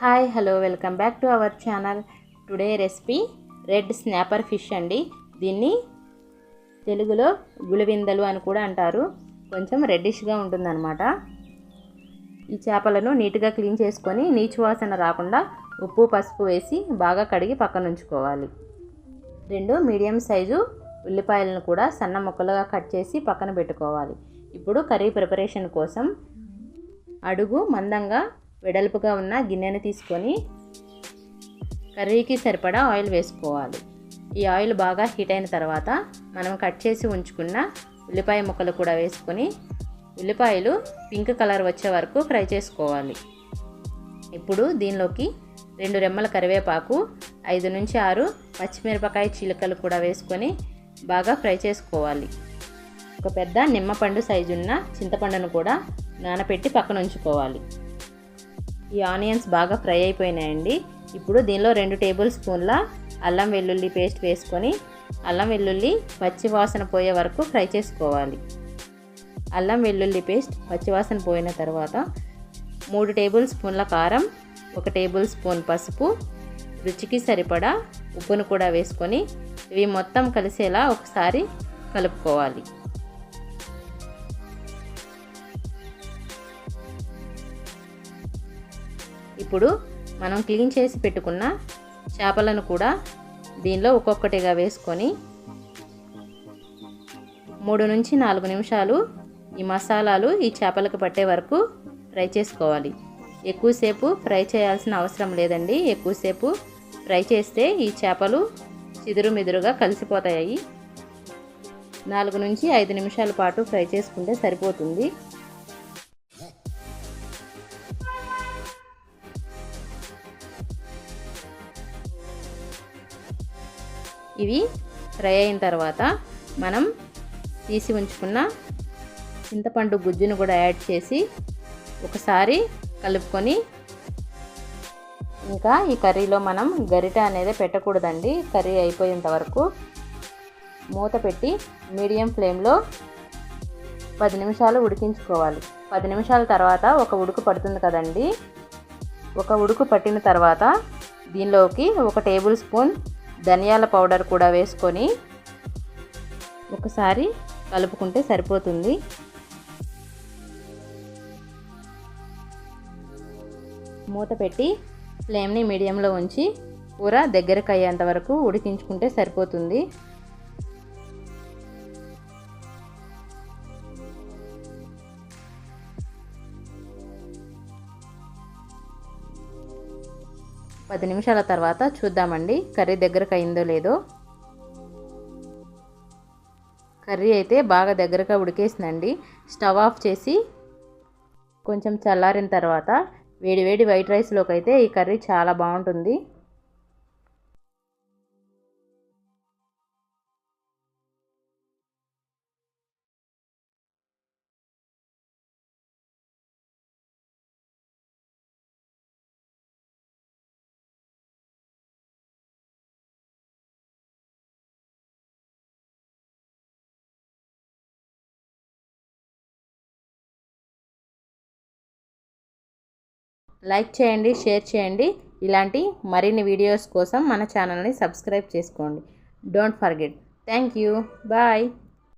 Hi hello welcome back to our channel. Today recipe red snapper fish అండి. దీన్ని తెలుగులో గుళివిందలు అని కూడా అంటారు. కొంచెం రెడ్డిష్గా ఉంటుందన్నమాట. ఈ చేపలను నీట్గా క్లీన్ చేసుకొని నీచు వాసన రాకుండా ఉప్పు పసుపు వేసి బాగా కడిగి పక్కన ఉంచుకోవాలి రెండు మీడియం సైజు ఉల్లిపాయలను కూడా సన్న ముక్కలుగా కట్ చేసి పక్కన పెట్టుకోవాలి. ఇప్పుడు కర్రీ ప్రిపరేషన్ కోసం అడుగు మందంగా వెడల్పుగా ఉన్న గిన్నెను తీసుకొని కర్రీకి సరిపడా ఆయిల్ వేసుకోవాలి. ఈ ఆయిల్ బాగా హీట్ అయిన తర్వాత మనం కట్ చేసి ఉంచుకున్న ఉల్లిపాయ ముక్కలు కూడా వేసుకొని ఉల్లిపాయలు పింక్ కలర్ వచ్చే వరకు ఫ్రై చేసుకోవాలి. ఇప్పుడు దీనిలోకి రెండు రెమ్మల కరివేపాకు ఐదు నుంచి ఆరు పచ్చిమిరపకాయ చిలుకలు కూడా వేసుకొని బాగా ఫ్రై చేసుకోవాలి. ఒక పెద్ద నిమ్మపండు సైజున్న చింతపండును కూడా నానపెట్టి పక్కన ఉంచుకోవాలి. ఈ ఆనియన్స్ బాగా ఫ్రై అయిపోయినాయండి. ఇప్పుడు దీనిలో రెండు టేబుల్ స్పూన్ల అల్లం వెల్లుల్లి పేస్ట్ వేసుకొని అల్లం వెల్లుల్లి పచ్చి వాసన పోయే వరకు ఫ్రై చేసుకోవాలి. అల్లం వెల్లుల్లి పేస్ట్ పచ్చివాసన పోయిన తర్వాత మూడు టేబుల్ స్పూన్ల కారం ఒక టేబుల్ స్పూన్ పసుపు రుచికి సరిపడా ఉప్పును కూడా వేసుకొని ఇవి మొత్తం కలిసేలా ఒకసారి కలుపుకోవాలి. ఇప్పుడు మనం క్లీన్ చేసి పెట్టుకున్న చేపలను కూడా దీనిలో ఒక్కొక్కటిగా వేసుకొని మూడు నుంచి నాలుగు నిమిషాలు ఈ మసాలాలు ఈ చేపలకు పట్టే వరకు ఫ్రై చేసుకోవాలి. ఎక్కువసేపు ఫ్రై చేయాల్సిన అవసరం లేదండి. ఎక్కువసేపు ఫ్రై చేస్తే ఈ చేపలు చిదురు మిదురుగా కలిసిపోతాయి. నాలుగు నుంచి ఐదు నిమిషాల పాటు ఫ్రై చేసుకుంటే సరిపోతుంది. ఇవి ఫ్రై అయిన తర్వాత మనం తీసి ఉంచుకున్న చింతపండు గుజ్జును కూడా యాడ్ చేసి ఒకసారి కలుపుకొని ఇంకా ఈ కర్రీలో మనం గరిట అనేది పెట్టకూడదండి. కర్రీ అయిపోయేంత వరకు మూత పెట్టి మీడియం ఫ్లేమ్లో పది నిమిషాలు ఉడికించుకోవాలి. పది నిమిషాల తర్వాత ఒక ఉడుకు పడుతుంది కదండి. ఒక ఉడుకు పట్టిన తర్వాత దీనిలోకి ఒక టేబుల్ స్పూన్ ధనియాల పౌడర్ కూడా వేసుకొని ఒకసారి కలుపుకుంటే సరిపోతుంది. మూత పెట్టి ఫ్లేమ్ని మీడియంలో ఉంచి కూర దగ్గరకు అయ్యేంత వరకు ఉడికించుకుంటే సరిపోతుంది. పది నిమిషాల తర్వాత చూద్దామండి. కర్రీ దగ్గరకు అయిందో లేదో. కర్రీ అయితే బాగా దగ్గరగా ఉడికేసిందండి. స్టవ్ ఆఫ్ చేసి కొంచెం చల్లారిన తర్వాత వేడి వేడి వైట్ రైస్లోకి అయితే ఈ కర్రీ చాలా బాగుంటుంది. లైక్ చేయండి షేర్ చేయండి. ఇలాంటి మరిన్ని వీడియోస్ కోసం మన ఛానల్ని సబ్స్క్రైబ్ చేసుకోండి. Don't forget. Thank you. Bye.